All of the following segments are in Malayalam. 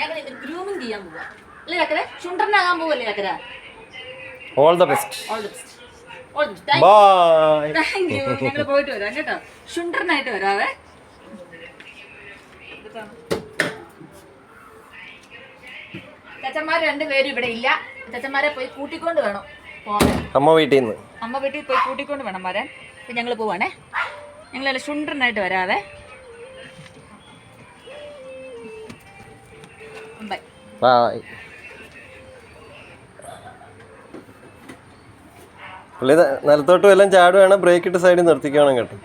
ഞങ്ങൾ ഇത് ഗ്രൂമിംഗ് ചെയ്യാൻ പോവാ. അല്ലേ ചക്കര ചുണ്ടനാകാൻ പോവല്ലേ ചക്കര all the best all the best all the best bye thank you ഞങ്ങൾ പോയിട്ട് വരാം കേട്ടോ. വരാവേ. ചച്ചന്മാർ രണ്ടുപേരും ഇവിടെ ഇല്ല. ചച്ചന്മാരെ പോയി കൂട്ടിക്കൊണ്ട് വേണം അമ്മ വീട്ടിൽ നിന്ന് അമ്മ വീട്ടിൽ പോയി കൂട്ടിക്കൊണ്ട് വേണം വരാൻ. ഞങ്ങൾ പോവാണേ. ഞങ്ങളെല്ലാം ശുണ്ടറിനായിട്ട് വരാവേ. ബൈ പുള്ളി നിലത്തോട്ട് വല്ലതും ചാടുവാണ് ബ്രേക്ക് ഇട്ട് സൈഡിൽ നിർത്തിക്കണം കേട്ടോ?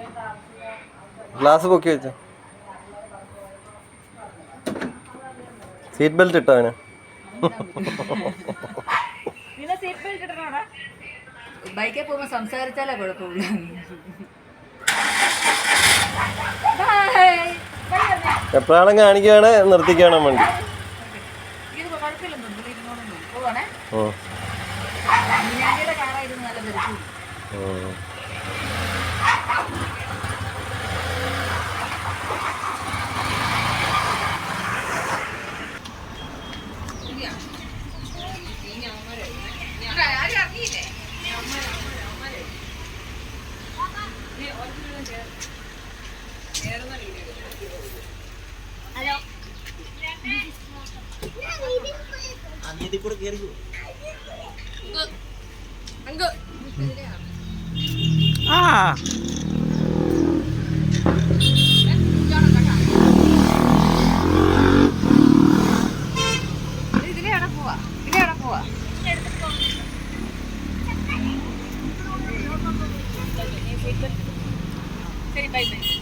ഗ്ലാസ് പൊക്കി വെച്ചോ. സീറ്റ് ബെൽറ്റ് ഇട്ടോ അവന്? ബൈക്കിൽ പോകുമ്പോൾ സംസാരിച്ചാലേ കുഴപ്പമില്ല ബൈ ബൈ എപ്പോഴാണ് കാണിക്കുകയാണ് നിർത്തിക്കണം വണ്ടി ഇത് കുഴപ്പമില്ലെന്ന് തോന്നുന്നു ഇരുന്നോളും തോന്നുന്നു. പോവാണേ ഉം. മീനാണ്ടിയുടെ കാറായിരുന്നു നല്ല തിരക്കും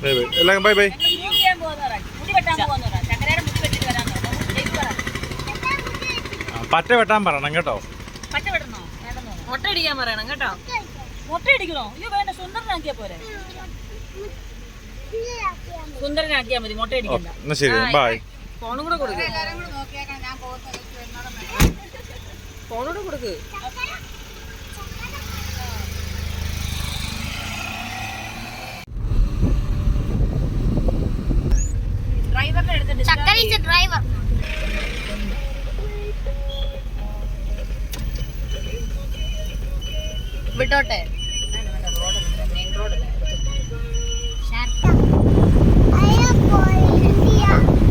ബൈ എല്ലാം ബൈ ബൈ പറ്റ വെട്ടാൻ പറയണം കേട്ടോ. പച്ച വിടണോ വേണ്ടെന്നോ മുട്ട അടിക്കാൻ പറയണം കേട്ടോ. മുട്ട അടിക്കണോ അയ്യോ വേണ്ട സുന്ദരനാക്കിയാ പോരെ. സുന്ദരനാക്കിയാ മതി മുട്ട അടിക്കണ്ട എന്നാ ശരി ബൈ ഫോണും കൂടെ കൊടുക്ക്. ഫോണൂടെ കൊടുക്ക്. ഡ്രൈവറിനെ എടുത്തിട്ട് ചക്കര വിട്ടോട്ടെ Guys,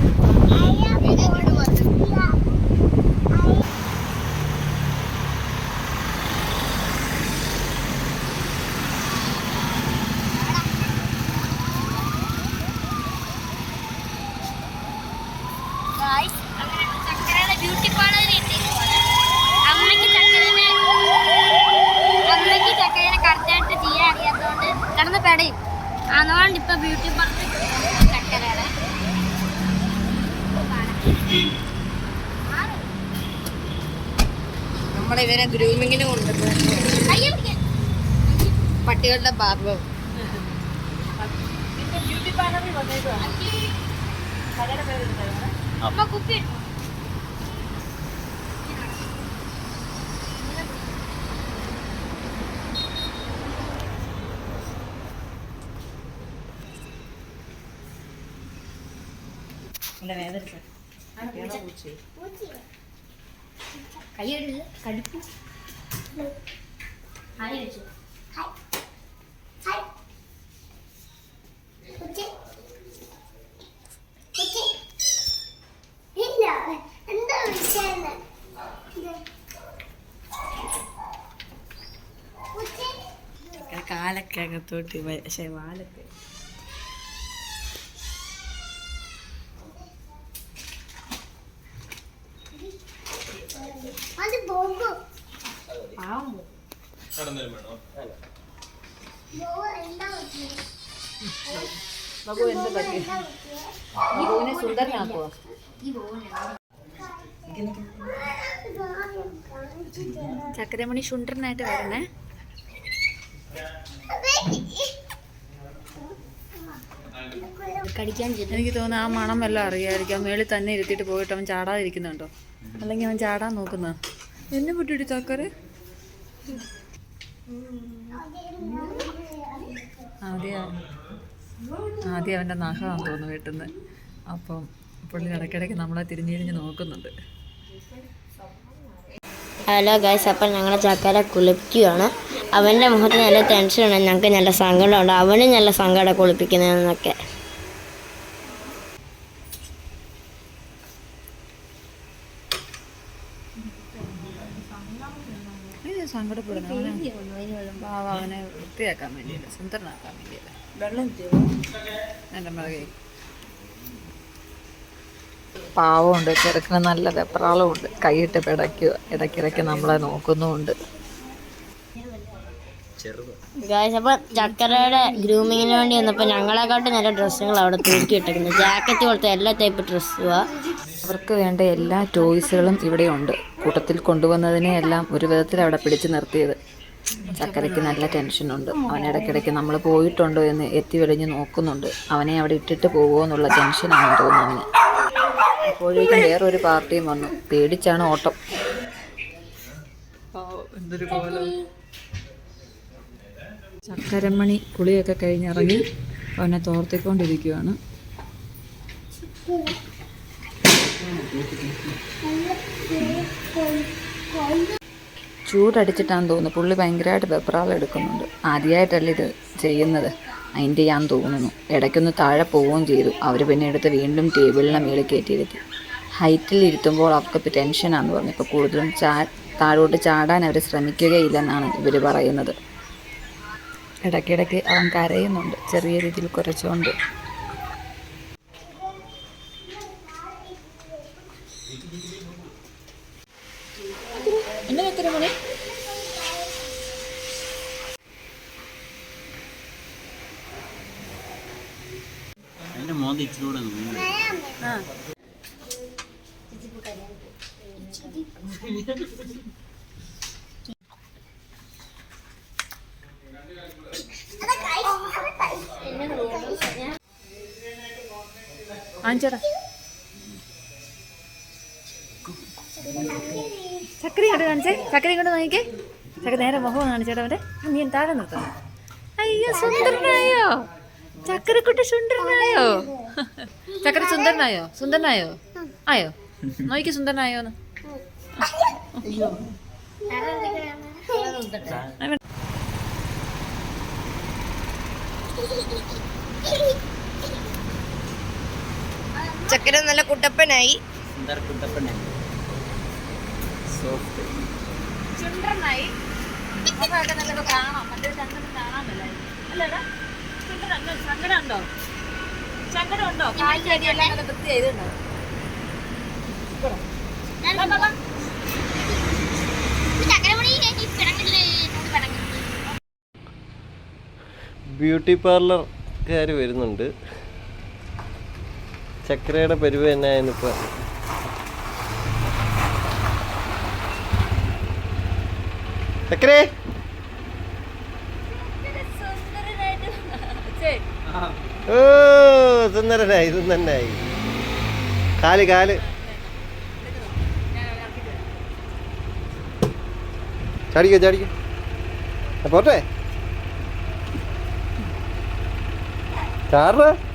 അതുകൊണ്ട് ഇപ്പൊ ബ്യൂട്ടി പാർലറിൽ ചക്കരയുടെ നമ്മളിവരെ ഗ്രൂമിങ്ങിന് പിടിക്ക്. പട്ടികളുടെ ബാർബർ ബ്യൂട്ടി പാർലറിൽ വന്നേക്കുവാണ് കടയുടെ ഹായ് വെച്ചു കാലൊക്കെ അകത്തോട്ട് പക്ഷേ വാലൊക്കെ അത് ബോബു പാവം എന്ത് പറ്റി? സുന്ദരനാക്കുവോ? ചക്കരമണി ശുണ്ടനായിട്ട് വരണേ. കടിക്കാൻ എനിക്ക് തോന്നുന്നു ആ മണം എല്ലാം അറിയാമായിരിക്കും മേളിൽ തന്നെ ഇരുത്തിയിട്ട് പോയിട്ട് അവൻ ചാടാതിരിക്കുന്നുണ്ടോ? അല്ലെങ്കിൽ അവൻ ചാടാൻ നോക്കുന്ന? എന്നെ പൊട്ടിട്ട് ചക്കര. ആദ്യം ആദ്യം അവന്റെ നഖമാണെന്ന് തോന്നുന്നു വെട്ടുന്നത് അപ്പം പുള്ളി ഇടയ്ക്കിടയ്ക്ക് നമ്മളെ തിരിഞ്ഞു തിരിഞ്ഞ് നോക്കുന്നുണ്ട്. ഹലോ ഗൈസ് അപ്പം ഞങ്ങൾ ചക്കര കുളിപ്പിക്കുകയാണ് അവന്റെ മുഖത്ത് നല്ല ടെൻഷനാണ്. ഞങ്ങൾക്ക് നല്ല സങ്കടമുണ്ട്. അവനും നല്ല സങ്കടം കുളിപ്പിക്കുന്നതെന്നൊക്കെ. ഇത് സങ്കടപ്പെടുന്നു. അവനെ പാവ അവനെ വൃത്തിയാക്കാൻ വേണ്ടിയല്ല സുന്ദരനാക്കാൻ വേണ്ടിയല്ല. വെള്ളം എന്റെ മകെ പാവമുണ്ട് ചെറുക്കിന് നല്ല വെപ്രാളമുണ്ട്. കൈയിട്ട് പിടയ്ക്കുക ഇടയ്ക്കിടയ്ക്ക് നമ്മളെ നോക്കുന്നുമുണ്ട്. അപ്പം ചക്കരയുടെ ഗ്രൂമിങ്ങിന് വേണ്ടി വന്നപ്പോൾ ഞങ്ങളെക്കാട്ടും നല്ല ഡ്രസ്സുകൾ അവിടെ തൂക്കി ഇട്ടേക്കുന്നത് ജാക്കറ്റ് പോലത്തെ എല്ലാ ടൈപ്പ് ഡ്രസ്സുമാണ് അവർക്ക് വേണ്ട എല്ലാ ടോയ്സുകളും ഇവിടെയുണ്ട് കൂട്ടത്തിൽ കൊണ്ടുവന്നതിനെ എല്ലാം ഒരു വിധത്തിൽ അവിടെ പിടിച്ചു നിർത്തിയത്. ചക്കരയ്ക്ക് നല്ല ടെൻഷനുണ്ട് അവൻ ഇടയ്ക്കിടയ്ക്ക് നമ്മൾ പോയിട്ടുണ്ടോ എന്ന് എത്തി വെളിഞ്ഞ് നോക്കുന്നുണ്ട്. അവനെ അവിടെ ഇട്ടിട്ട് പോകുമോ എന്നുള്ള ടെൻഷനാണ് തോന്നുന്നത് അവന് അപ്പോഴേക്കും വേറൊരു പാർട്ടിയും വന്നു. പേടിച്ചാണ് ഓട്ടം. ചക്കരമണി കുളിയൊക്കെ കഴിഞ്ഞിറങ്ങി അവനെ തോർത്തിക്കൊണ്ടിരിക്കുകയാണ് ചൂടടിച്ചിട്ടാന്ന് തോന്നുന്നു. പുള്ളി ഭയങ്കരമായിട്ട് വെപ്രാളം എടുക്കുന്നുണ്ട്. ആദ്യമായിട്ടല്ല ഇത് ചെയ്യുന്നത്. അതിന്റെ ഞാൻ തോന്നുന്നു. ഇടയ്ക്കൊന്ന് താഴെ പോവുകയും ചെയ്തു. അവർ പിന്നെ എടുത്ത് വീണ്ടും ടേബിളിനെ മേളിൽ കയറ്റിയിരുത്തി ഹൈറ്റിൽ ഇരുത്തുമ്പോൾ അവർക്ക് ടെൻഷനാന്ന് പറഞ്ഞു. ഇപ്പോൾ കൂടുതലും ചാ താഴോട്ട് ചാടാൻ അവർ ശ്രമിക്കുകയില്ലെന്നാണ് ഇവർ പറയുന്നത്. ഇടയ്ക്കിടയ്ക്ക് അവൻ കരയുന്നുണ്ട്. ചെറിയ രീതിയിൽ കുറച്ചുകൊണ്ട് അതിന്റെ മോന്ത ഇച്ചിരി കൂടെ നീങ്ങി. വാങ്ങിച്ചോടാ ചക്കര കാണിച്ചേ. ചക്കര ഇങ്ങോട്ട് നോക്കിക്കേ. ചക്ക നേരെ മുഖം കാണിച്ചേട്ടാ അവന്റെ നീ താഴെ നിർത്തണം. അയ്യോ സുന്ദരനായോ? ചക്കരക്കുട്ടി സുന്ദരനായോ? ചക്കര സുന്ദരനായോ? സുന്ദരനായോ? ആയോ? നോക്കി സുന്ദരനായോന്ന്. ചക്കര നല്ല കുട്ടപ്പനായി. ചുണ്ടനായി. കാണാം. മറ്റേ ചന്ദ്രൻ കാണാൻ മേലായിരുന്നു അല്ലേടാ ചുണ്ടൻ സങ്കടം ഉണ്ടോ? സങ്കടം ഉണ്ടോ? കാലിലടിയെല്ലാം നല്ല വൃത്തി ചെയ്തിട്ടുണ്ടോ? ബ്യൂട്ടി പാർലർക്കാർ വരുന്നുണ്ട്. ചക്രയുടെ പരിവ് തന്നെ ഇപ്പൊ. ചക്കരേ ഓ സുന്ദരനായി സുന്ദരനായി കാൽ കാൽ. ചാടിക്കോ ചാടിക്കോ. പോട്ടെ. ചാറ്